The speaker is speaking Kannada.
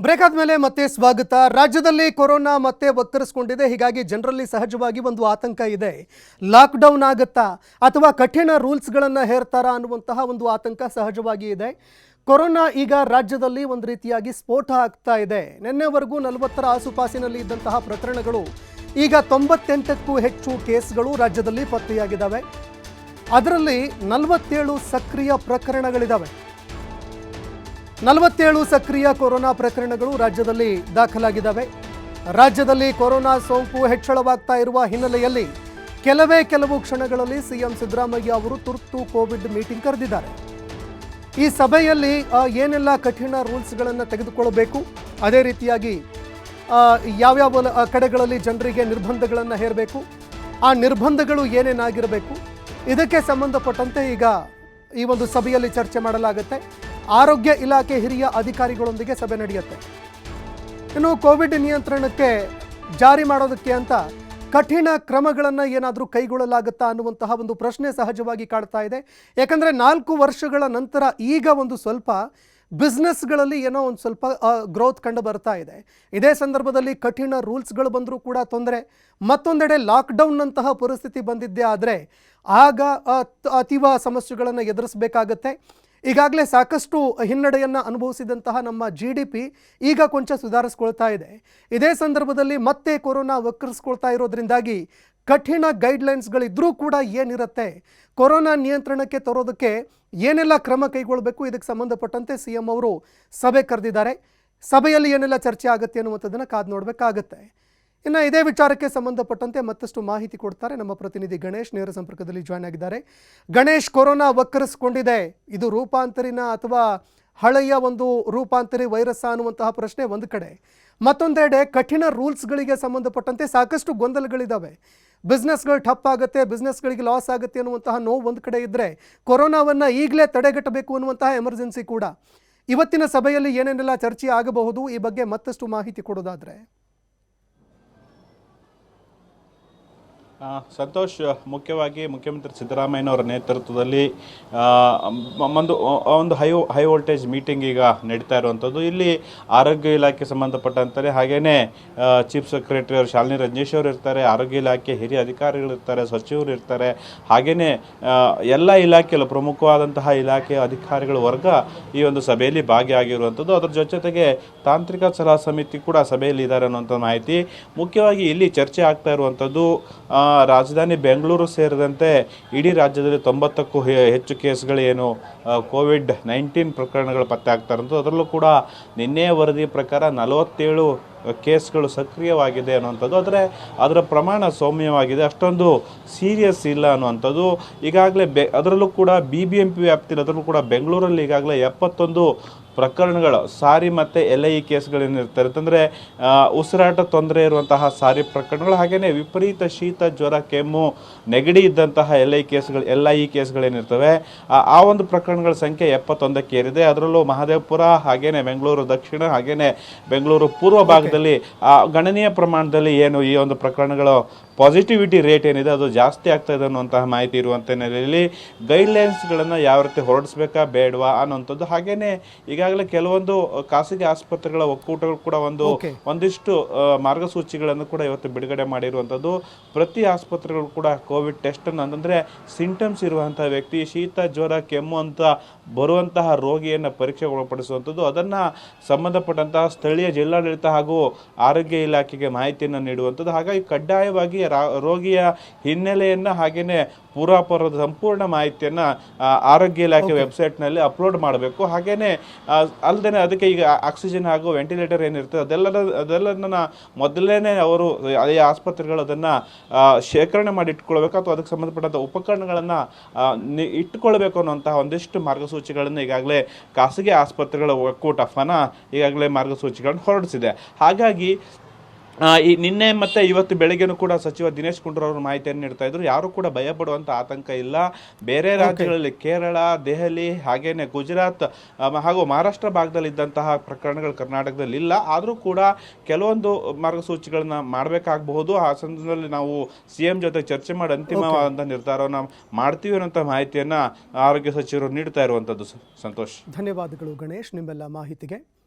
ಬ್ರೇಕ್ ಆದ್ಮೇಲೆ ಮತ್ತೆ ಸ್ವಾಗತ. ರಾಜ್ಯದಲ್ಲಿ ಕೊರೋನಾ ಮತ್ತೆ ಒಕ್ಕರಿಸ್ಕೊಂಡಿದೆ ಹೀಗಾಗಿ ಜನರಲ್ಲಿ ಸಹಜವಾಗಿ ಒಂದು ಆತಂಕ ಇದೆ. ಲಾಕ್ಡೌನ್ ಆಗುತ್ತಾ? ಅಥವಾ ಕಠಿಣ ರೂಲ್ಸ್ಗಳನ್ನು ಹೇರ್ತಾರಾ ಅನ್ನುವಂತಹ ಒಂದು ಆತಂಕ ಸಹಜವಾಗಿ ಇದೆ. ಕೊರೋನಾ ಈಗ ರಾಜ್ಯದಲ್ಲಿ ಒಂದು ರೀತಿಯಾಗಿ ಸ್ಫೋಟ ಆಗ್ತಾ ಇದೆ. ನಿನ್ನೆವರೆಗೂ ನಲವತ್ತರ ಆಸುಪಾಸಿನಲ್ಲಿ ಇದ್ದಂತಹ ಪ್ರಕರಣಗಳು ಈಗ ತೊಂಬತ್ತೆಂಟಕ್ಕೂ ಹೆಚ್ಚು ಕೇಸ್ಗಳು ರಾಜ್ಯದಲ್ಲಿ ಪತ್ತೆಯಾಗಿದ್ದಾವೆ. ಅದರಲ್ಲಿ ನಲವತ್ತೇಳು ಸಕ್ರಿಯ ಪ್ರಕರಣಗಳಿದ್ದಾವೆ ನಲವತ್ತೇಳು ಸಕ್ರಿಯ ಕೊರೋನಾ ಪ್ರಕರಣಗಳು ರಾಜ್ಯದಲ್ಲಿ ದಾಖಲಾಗಿದ್ದಾವೆ. ರಾಜ್ಯದಲ್ಲಿ ಕೊರೋನಾ ಸೋಂಕು ಹೆಚ್ಚಳವಾಗ್ತಾ ಇರುವ ಹಿನ್ನೆಲೆಯಲ್ಲಿ ಕೆಲವೇ ಕೆಲವು ಕ್ಷಣಗಳಲ್ಲಿ ಸಿಎಂ ಸಿದ್ದರಾಮಯ್ಯ ಅವರು ತುರ್ತು ಕೋವಿಡ್ ಮೀಟಿಂಗ್ ಕರೆದಿದ್ದಾರೆ. ಈ ಸಭೆಯಲ್ಲಿ ಏನೆಲ್ಲ ಕಠಿಣ ರೂಲ್ಸ್ಗಳನ್ನು ತೆಗೆದುಕೊಳ್ಳಬೇಕು, ಅದೇ ರೀತಿಯಾಗಿ ಯಾವ್ಯಾವ ಕಡೆಗಳಲ್ಲಿ ಜನರಿಗೆ ನಿರ್ಬಂಧಗಳನ್ನು ಹೇರಬೇಕು, ಆ ನಿರ್ಬಂಧಗಳು ಏನೇನಾಗಿರಬೇಕು, ಇದಕ್ಕೆ ಸಂಬಂಧಪಟ್ಟಂತೆ ಈಗ ಈ ಒಂದು ಸಭೆಯಲ್ಲಿ ಚರ್ಚೆ ಮಾಡಲಾಗುತ್ತೆ. ಆರೋಗ್ಯ ಇಲಾಖೆ ಹಿರಿಯ ಅಧಿಕಾರಿಗಳೊಂದಿಗೆ ಸಭೆ ನಡೆಯುತ್ತೆ. ಇನ್ನು ಕೋವಿಡ್ ನಿಯಂತ್ರಣಕ್ಕೆ ಜಾರಿ ಮಾಡೋದಕ್ಕೆ ಅಂತ ಕಠಿಣ ಕ್ರಮಗಳನ್ನು ಏನಾದರೂ ಕೈಗೊಳ್ಳಲಾಗುತ್ತಾ ಅನ್ನುವಂತಹ ಒಂದು ಪ್ರಶ್ನೆ ಸಹಜವಾಗಿ ಕಾಡ್ತಾ ಇದೆ. ಯಾಕಂದರೆ ನಾಲ್ಕು ವರ್ಷಗಳ ನಂತರ ಈಗ ಒಂದು ಸ್ವಲ್ಪ ಬಿಸ್ನೆಸ್ಗಳಲ್ಲಿ ಏನೋ ಒಂದು ಸ್ವಲ್ಪ ಗ್ರೋತ್ ಕಂಡು ಬರ್ತಾ ಇದೆ. ಇದೇ ಸಂದರ್ಭದಲ್ಲಿ ಕಠಿಣ ರೂಲ್ಸ್ಗಳು ಬಂದರೂ ಕೂಡ ತೊಂದರೆ. ಮತ್ತೊಂದೆಡೆ ಲಾಕ್ಡೌನ್ನಂತಹ ಪರಿಸ್ಥಿತಿ ಬಂದಿದ್ದೇ ಆದರೆ ಆಗ ಅತೀವ ಸಮಸ್ಯೆಗಳನ್ನು ಎದುರಿಸಬೇಕಾಗತ್ತೆ. ಈಗಾಗಲೇ ಸಾಕಷ್ಟು ಹಿನ್ನಡೆಯನ್ನು ಅನುಭವಿಸಿದಂತಹ ನಮ್ಮ ಜಿ ಡಿ ಪಿ ಈಗ ಕೊಂಚ ಸುಧಾರಿಸ್ಕೊಳ್ತಾ ಇದೆ. ಇದೇ ಸಂದರ್ಭದಲ್ಲಿ ಮತ್ತೆ ಕೊರೋನಾ ವಕ್ರಿಸ್ಕೊಳ್ತಾ ಇರೋದ್ರಿಂದಾಗಿ ಕಠಿಣ ಗೈಡ್ಲೈನ್ಸ್ಗಳಿದ್ರೂ ಕೂಡ ಏನಿರುತ್ತೆ? ಕೊರೋನಾ ನಿಯಂತ್ರಣಕ್ಕೆ ತರೋದಕ್ಕೆ ಏನೆಲ್ಲ ಕ್ರಮ ಕೈಗೊಳ್ಳಬೇಕು ಇದಕ್ಕೆ ಸಂಬಂಧಪಟ್ಟಂತೆ ಸಿ ಎಂ ಅವರು ಸಭೆ ಕರೆದಿದ್ದಾರೆ. ಸಭೆಯಲ್ಲಿ ಏನೆಲ್ಲ ಚರ್ಚೆ ಆಗುತ್ತೆ ಅನ್ನುವಂಥದ್ದನ್ನು ಕಾದು ನೋಡಬೇಕಾಗತ್ತೆ. ಇನ್ನು ಇದೇ ವಿಚಾರಕ್ಕೆ ಸಂಬಂಧಪಟ್ಟಂತೆ ಮತ್ತಷ್ಟು ಮಾಹಿತಿ ಕೊಡ್ತಾರೆ ನಮ್ಮ ಪ್ರತಿನಿಧಿ ಗಣೇಶ್. ನೇರ ಸಂಪರ್ಕದಲ್ಲಿ ಜಾಯ್ನ್ ಆಗಿದ್ದಾರೆ. ಗಣೇಶ್, ಕೊರೋನಾ ವಕ್ಕರಿಸ್ಕೊಂಡಿದೆ. ಇದು ರೂಪಾಂತರಿನ ಅಥವಾ ಹಳೆಯ ಒಂದು ರೂಪಾಂತರಿ ವೈರಸ್ ಅನ್ನುವಂತಹ ಪ್ರಶ್ನೆ ಒಂದು ಕಡೆ. ಮತ್ತೊಂದೆಡೆ ಕಠಿಣ ರೂಲ್ಸ್ಗಳಿಗೆ ಸಂಬಂಧಪಟ್ಟಂತೆ ಸಾಕಷ್ಟು ಗೊಂದಲಗಳಿದ್ದಾವೆ ಬಿಸ್ನೆಸ್ಗಳು ಠಪ್ ಆಗುತ್ತೆ, ಬಿಸ್ನೆಸ್ಗಳಿಗೆ ಲಾಸ್ ಆಗುತ್ತೆ ಅನ್ನುವಂತಹ ನೋವು ಒಂದು ಕಡೆ ಇದ್ದರೆ ಕೊರೋನಾವನ್ನು ಈಗಲೇ ತಡೆಗಟ್ಟಬೇಕು ಅನ್ನುವಂತಹ ಎಮರ್ಜೆನ್ಸಿ ಕೂಡ. ಇವತ್ತಿನ ಸಭೆಯಲ್ಲಿ ಏನೇನೆಲ್ಲ ಚರ್ಚೆ ಆಗಬಹುದು ಈ ಬಗ್ಗೆ ಮತ್ತಷ್ಟು ಮಾಹಿತಿ ಕೊಡೋದಾದ್ರೆ. ಸಂತೋಷ್, ಮುಖ್ಯವಾಗಿ ಮುಖ್ಯಮಂತ್ರಿ ಸಿದ್ದರಾಮಯ್ಯನವರ ನೇತೃತ್ವದಲ್ಲಿ ಒಂದು ಒಂದು ಹೈ ಹೈ ವೋಲ್ಟೇಜ್ ಮೀಟಿಂಗ್ ಈಗ ನಡೀತಾ ಇರುವಂಥದ್ದು. ಇಲ್ಲಿ ಆರೋಗ್ಯ ಇಲಾಖೆ ಸಂಬಂಧಪಟ್ಟಂತಾರೆ ಹಾಗೆಯೇ ಚೀಫ್ ಸೆಕ್ರೆಟರಿ ಅವರು ಶಾಲಿನಿ ರಜನೀಶ್ ಅವರು ಇರ್ತಾರೆ, ಆರೋಗ್ಯ ಇಲಾಖೆ ಹಿರಿಯ ಅಧಿಕಾರಿಗಳು ಇರ್ತಾರೆ, ಸಚಿವರು ಇರ್ತಾರೆ. ಹಾಗೆಯೇ ಎಲ್ಲ ಇಲಾಖೆಯಲ್ಲಿ ಪ್ರಮುಖವಾದಂತಹ ಇಲಾಖೆಯ ಅಧಿಕಾರಿಗಳ ವರ್ಗ ಈ ಒಂದು ಸಭೆಯಲ್ಲಿ ಭಾಗಿಯಾಗಿರುವಂಥದ್ದು. ಅದರ ಜೊತೆಗೆ ತಾಂತ್ರಿಕ ಸಲಹಾ ಸಮಿತಿ ಕೂಡ ಸಭೆಯಲ್ಲಿ ಇದ್ದಾರೆ ಅನ್ನುವಂಥ ಮಾಹಿತಿ. ಮುಖ್ಯವಾಗಿ ಇಲ್ಲಿ ಚರ್ಚೆ ಆಗ್ತಾ ಇರುವಂಥದ್ದು ರಾಜಧಾನಿ ಬೆಂಗಳೂರು ಸೇರಿದಂತೆ ಇಡೀ ರಾಜ್ಯದಲ್ಲಿ ತೊಂಬತ್ತಕ್ಕೂ ಹೆಚ್ಚು ಕೇಸ್ಗಳು ಏನು ಕೋವಿಡ್ ನೈನ್ಟೀನ್ ಪ್ರಕರಣಗಳು ಪತ್ತೆ ಆಗ್ತಾ ಅದರಲ್ಲೂ ಕೂಡ ನಿನ್ನೆ ವರದಿ ಪ್ರಕಾರ ನಲವತ್ತೇಳು ಕೇಸ್ಗಳು ಸಕ್ರಿಯವಾಗಿದೆ ಅನ್ನುವಂಥದ್ದು. ಆದರೆ ಅದರ ಪ್ರಮಾಣ ಸೌಮ್ಯವಾಗಿದೆ. ಅಷ್ಟೊಂದು ಸೀರಿಯಸ್ ಇಲ್ಲ ಅನ್ನುವಂಥದ್ದು. ಈಗಾಗಲೇ ಬೆ ಅದರಲ್ಲೂ ಕೂಡ ಬಿ ಬಿ ಎಂ ಪಿ ವ್ಯಾಪ್ತಿಯಲ್ಲಿ, ಅದರಲ್ಲೂ ಕೂಡ ಬೆಂಗಳೂರಲ್ಲಿ ಈಗಾಗಲೇ ಎಪ್ಪತ್ತೊಂದು ಪ್ರಕರಣಗಳು, ಸಾರಿ ಮತ್ತು ಎಲ್ ಐ ಕೇಸ್ಗಳೇನಿರ್ತಾರೆ ಅಂತಂದರೆ ಉಸಿರಾಟ ತೊಂದರೆ ಇರುವಂತಹ ಸಾರಿ ಪ್ರಕರಣಗಳು ಹಾಗೆಯೇ ವಿಪರೀತ ಶೀತ, ಜ್ವರ, ಕೆಮ್ಮು, ನೆಗಡಿ ಇದ್ದಂತಹ ಎಲ್ ಐ ಕೇಸ್ಗಳು, ಎಲ್ ಐ ಕೇಸ್ಗಳೇನಿರ್ತವೆ, ಆ- ಒಂದು ಪ್ರಕರಣಗಳ ಸಂಖ್ಯೆ ಎಪ್ಪತ್ತೊಂದಕ್ಕೆ ಏರಿದೆ. ಅದರಲ್ಲೂ ಮಹದೇವಪುರ ಹಾಗೆಯೇ ಬೆಂಗಳೂರು ದಕ್ಷಿಣ ಹಾಗೆಯೇ ಬೆಂಗಳೂರು ಪೂರ್ವ ಭಾಗದಲ್ಲಿ ಗಣನೀಯ ಪ್ರಮಾಣದಲ್ಲಿ ಏನು ಈ ಒಂದು ಪ್ರಕರಣಗಳು ಪಾಸಿಟಿವಿಟಿ ರೇಟ್ ಏನಿದೆ ಅದು ಜಾಸ್ತಿ ಆಗ್ತಾ ಇದೆ ಅನ್ನುವಂತಹ ಮಾಹಿತಿ ಇರುವಂಥ ಹಿನ್ನೆಲೆಯಲ್ಲಿ ಗೈಡ್ಲೈನ್ಸ್ಗಳನ್ನು ಯಾವ ರೀತಿ ಹೊರಡಿಸ್ಬೇಕಾ ಬೇಡವಾ ಅನ್ನುವಂಥದ್ದು ಹಾಗೆಯೇ ಈಗಾಗಲೇ ಕೆಲವೊಂದು ಖಾಸಗಿ ಆಸ್ಪತ್ರೆಗಳ ಒಕ್ಕೂಟಗಳು ಕೂಡ ಒಂದು. ಒಂದಿಷ್ಟು ಮಾರ್ಗಸೂಚಿಗಳನ್ನು ಕೂಡ ಇವತ್ತು ಬಿಡುಗಡೆ ಮಾಡಿರುವಂಥದ್ದು. ಪ್ರತಿ ಆಸ್ಪತ್ರೆಗಳು ಕೂಡ ಕೋವಿಡ್ ಟೆಸ್ಟನ್ನು ಅಂತಂದರೆ ಸಿಂಟಮ್ಸ್ ಇರುವಂಥ ವ್ಯಕ್ತಿ ಶೀತ ಜ್ವರ ಕೆಮ್ಮು ಅಂತ ಬರುವಂತಹ ರೋಗಿಯನ್ನು ಪರೀಕ್ಷೆಗೆ ಒಳಪಡಿಸುವಂಥದ್ದು ಅದನ್ನು ಸಂಬಂಧಪಟ್ಟಂತಹ ಸ್ಥಳೀಯ ಜಿಲ್ಲಾಡಳಿತ ಹಾಗೂ ಆರೋಗ್ಯ ಇಲಾಖೆಗೆ ಮಾಹಿತಿಯನ್ನು ನೀಡುವಂಥದ್ದು. ಹಾಗಾಗಿ ಕಡ್ಡಾಯವಾಗಿ ರೋಗಿಯ ಹಿನ್ನೆಲೆಯನ್ನು ಹಾಗೆಯೇ ಪೂರ್ವಾಪರದ ಸಂಪೂರ್ಣ ಮಾಹಿತಿಯನ್ನು ಆರೋಗ್ಯ ಇಲಾಖೆ ವೆಬ್ಸೈಟ್ನಲ್ಲಿ ಅಪ್ಲೋಡ್ ಮಾಡಬೇಕು. ಹಾಗೆಯೇ ಅಲ್ಲದೆ ಅದಕ್ಕೆ ಈಗ ಆಕ್ಸಿಜನ್ ಹಾಗೂ ವೆಂಟಿಲೇಟರ್ ಏನಿರ್ತದೆ ಅದೆಲ್ಲ ಅದೆಲ್ಲದನ್ನ ಮೊದಲೇ ಅವರು ಅದೇ ಆಸ್ಪತ್ರೆಗಳು ಅದನ್ನು ಶೇಖರಣೆ ಮಾಡಿ ಇಟ್ಕೊಳ್ಬೇಕು ಅಥವಾ ಅದಕ್ಕೆ ಸಂಬಂಧಪಟ್ಟಂಥ ಉಪಕರಣಗಳನ್ನು ಇಟ್ಟುಕೊಳ್ಬೇಕು ಅನ್ನುವಂತಹ ಒಂದಿಷ್ಟು ಮಾರ್ಗಸೂಚಿಗಳನ್ನು ಈಗಾಗಲೇ ಖಾಸಗಿ ಆಸ್ಪತ್ರೆಗಳ ಒಕ್ಕೂಟ ಫನ ಈಗಾಗಲೇ ಮಾರ್ಗಸೂಚಿಗಳನ್ನು ಹೊರಡಿಸಿದೆ. ಹಾಗಾಗಿ ಈ ನಿನ್ನೆ ಮತ್ತೆ ಇವತ್ತು ಬೆಳಗ್ಗೆನೂ ಕೂಡ ಸಚಿವ ದಿನೇಶ್ ಗುಂಡೂರವರು ಅವರು ಮಾಹಿತಿಯನ್ನು ನೀಡ್ತಾ ಇದ್ರು. ಯಾರು ಕೂಡ ಭಯ ಪಡುವಂತ ಆತಂಕ ಇಲ್ಲ. ಬೇರೆ ರಾಜ್ಯಗಳಲ್ಲಿ ಕೇರಳ ದೆಹಲಿ ಹಾಗೇನೆ ಗುಜರಾತ್ ಹಾಗೂ ಮಹಾರಾಷ್ಟ್ರ ಭಾಗದಲ್ಲಿ ಇದ್ದಂತಹ ಪ್ರಕರಣಗಳು ಕರ್ನಾಟಕದಲ್ಲಿ ಇಲ್ಲ. ಆದರೂ ಕೂಡ ಕೆಲವೊಂದು ಮಾರ್ಗಸೂಚಿಗಳನ್ನ ಮಾಡಬೇಕಾಗಬಹುದು. ಆ ಸಂದರ್ಭದಲ್ಲಿ ನಾವು ಸಿ ಎಂ ಜೊತೆ ಚರ್ಚೆ ಮಾಡಿ ಅಂತಿಮವಾದಂಥ ನಿರ್ಧಾರವನ್ನು ಮಾಡ್ತೀವಿ ಅನ್ನೋಂಥ ಮಾಹಿತಿಯನ್ನ ಆರೋಗ್ಯ ಸಚಿವರು ನೀಡ್ತಾ ಇರುವಂಥದ್ದು ಸ- ಸಂತೋಷ್. ಧನ್ಯವಾದಗಳು ಗಣೇಶ್ ನಿಮ್ಮೆಲ್ಲ ಮಾಹಿತಿಗೆ.